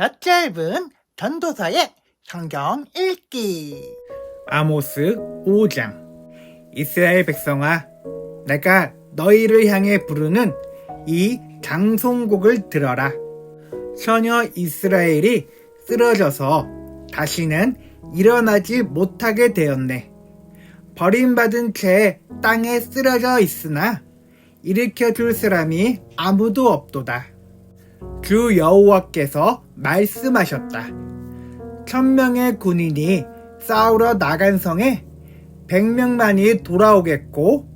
엿짧은 전도서의 성경 읽기. 아모스 5장. 이스라엘 백성아 내가 너희를 향해 부르는 이 장송곡을 들어라. 처녀 이스라엘이 쓰러져서 다시는 일어나지 못하게 되었네. 버림받은 채 땅에 쓰러져 있으나 일으켜 줄 사람이 아무도 없도다. 주 여호와께서 말씀하셨다 천명의 군인이 싸우러 나간 성에 백명만이 돌아오겠고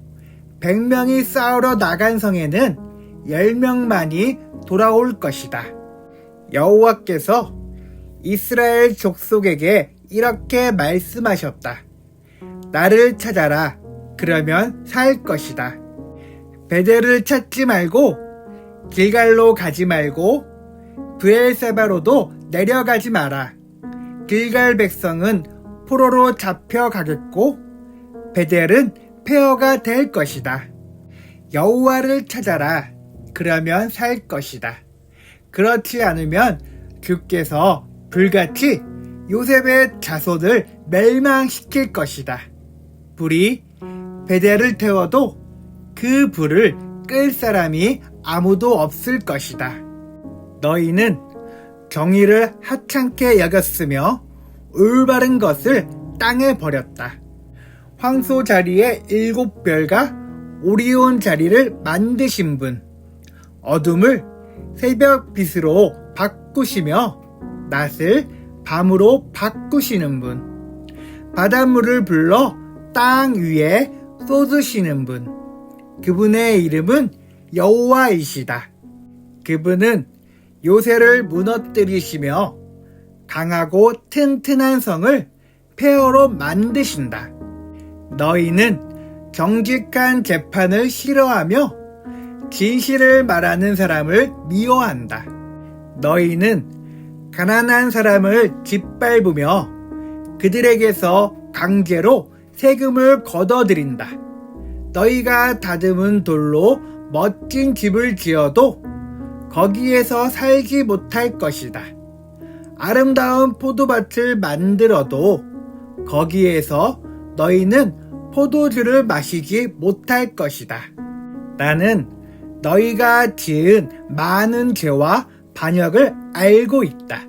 백명이 싸우러 나간 성에는 열명만이 돌아올 것이다. 여호와께서 이스라엘 족속에게 이렇게 말씀하셨다. 나를 찾아라. 그러면 살 것이다. 베델을 찾지 말고 길갈로 가지 말고 브엘세바로도 내려가지 마라. 길갈 백성은 포로로 잡혀가겠고 베델은 폐허가 될 것이다. 여호와를 찾아라. 그러면 살 것이다. 그렇지 않으면 주께서 불같이 요셉의 자손을 멸망시킬 것이다. 불이 베델을 태워도 그 불을 끌 사람이 아무도 없을 것이다. 너희는 정의를 하찮게 여겼으며 올바른 것을 땅에 버렸다. 황소 자리에 일곱 별과 오리온 자리를 만드신 분, 어둠을 새벽 빛으로 바꾸시며 낮을 밤으로 바꾸시는 분, 바닷물을 불러 땅 위에 쏟으시는 분, 그분의 이름은 여호와이시다. 그분은 요새를 무너뜨리시며 강하고 튼튼한 성을 폐허로 만드신다. 너희는 정직한 재판을 싫어하며 진실을 말하는 사람을 미워한다. 너희는 가난한 사람을 짓밟으며 그들에게서 강제로 세금을 걷어들인다. 너희가 다듬은 돌로 멋진 집을 지어도 거기에서 살지 못할 것이다. 아름다운 포도밭을 만들어도 거기에서 너희는 포도주를 마시지 못할 것이다. 나는 너희가 지은 많은 죄와 반역을 알고 있다.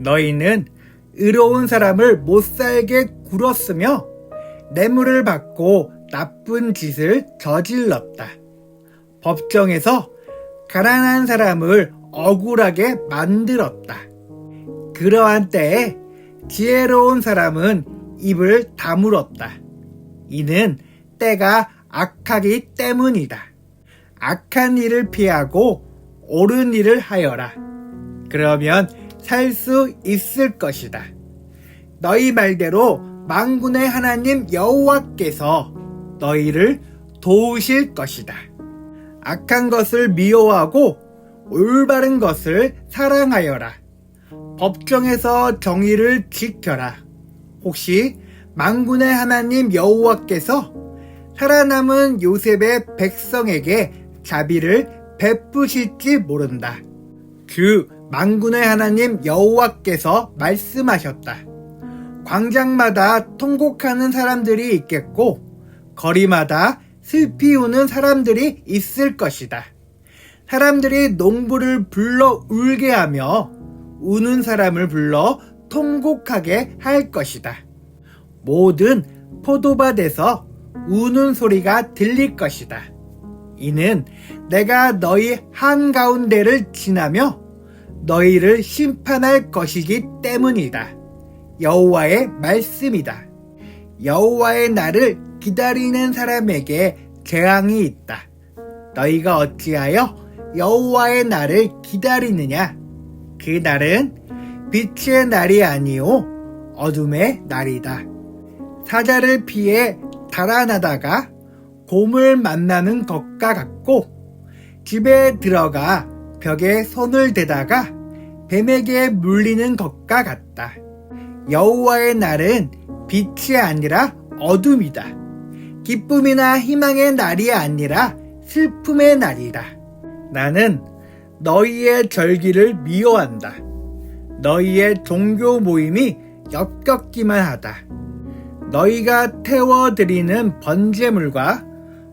너희는 의로운 사람을 못 살게 굴었으며 뇌물을 받고 나쁜 짓을 저질렀다. 법정에서 가난한 사람을 억울하게 만들었다. 그러한 때에 지혜로운 사람은 입을 다물었다. 이는 때가 악하기 때문이다. 악한 일을 피하고 옳은 일을 하여라. 그러면 살 수 있을 것이다. 너희 말대로 망군의 하나님 여호와께서 너희를 도우실 것이다. 악한 것을 미워하고 올바른 것을 사랑하여라. 법정에서 정의를 지켜라. 혹시 망군의 하나님 여호와께서 살아남은 요셉의 백성에게 자비를 베푸실지 모른다. 그 망군의 하나님 여호와께서 말씀하셨다. 광장마다 통곡하는 사람들이 있겠고 거리마다 슬피 우는 사람들이 있을 것이다. 사람들이 농부를 불러 울게 하며 우는 사람을 불러 통곡하게 할 것이다. 모든 포도밭에서 우는 소리가 들릴 것이다. 이는 내가 너희 한가운데를 지나며 너희를 심판할 것이기 때문이다. 여호와의 말씀이다. 여호와의 날을 기다리는 사람에게 재앙이 있다. 너희가 어찌하여 여호와의 날을 기다리느냐? 그 날은 빛의 날이 아니요 어둠의 날이다. 사자를 피해 달아나다가 곰을 만나는 것과 같고 집에 들어가 벽에 손을 대다가 뱀에게 물리는 것과 같다. 여호와의 날은 빛이 아니라 어둠이다. 기쁨이나 희망의 날이 아니라 슬픔의 날이다. 나는 너희의 절기를 미워한다. 너희의 종교 모임이 역겹기만 하다. 너희가 태워드리는 번제물과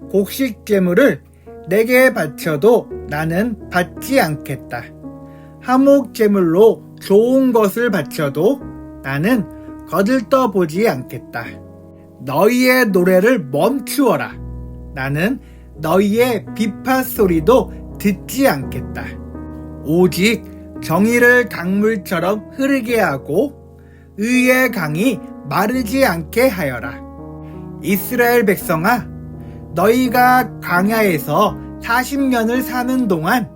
곡식제물을 내게 바쳐도 나는 받지 않겠다. 화목제물로 좋은 것을 바쳐도 나는 거들떠 보지 않겠다. 너희의 노래를 멈추어라. 나는 너희의 비파 소리도 듣지 않겠다. 오직 정의를 강물처럼 흐르게 하고 의의 강이 마르지 않게 하여라. 이스라엘 백성아, 너희가 광야에서 40년을 사는 동안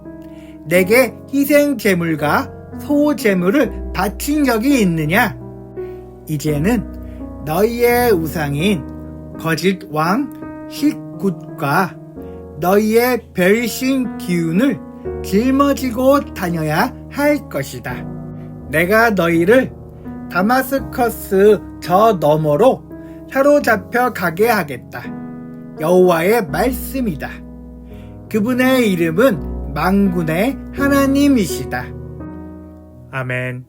내게 희생 제물과 소 제물을 바친 적이 있느냐? 이제는 너희의 우상인 거짓 왕 힐굿과 너희의 별신 기운을 짊어지고 다녀야 할 것이다. 내가 너희를 다마스커스 저 너머로 사로잡혀 가게 하겠다. 여호와의 말씀이다. 그분의 이름은 망군의 하나님이시다. 아멘.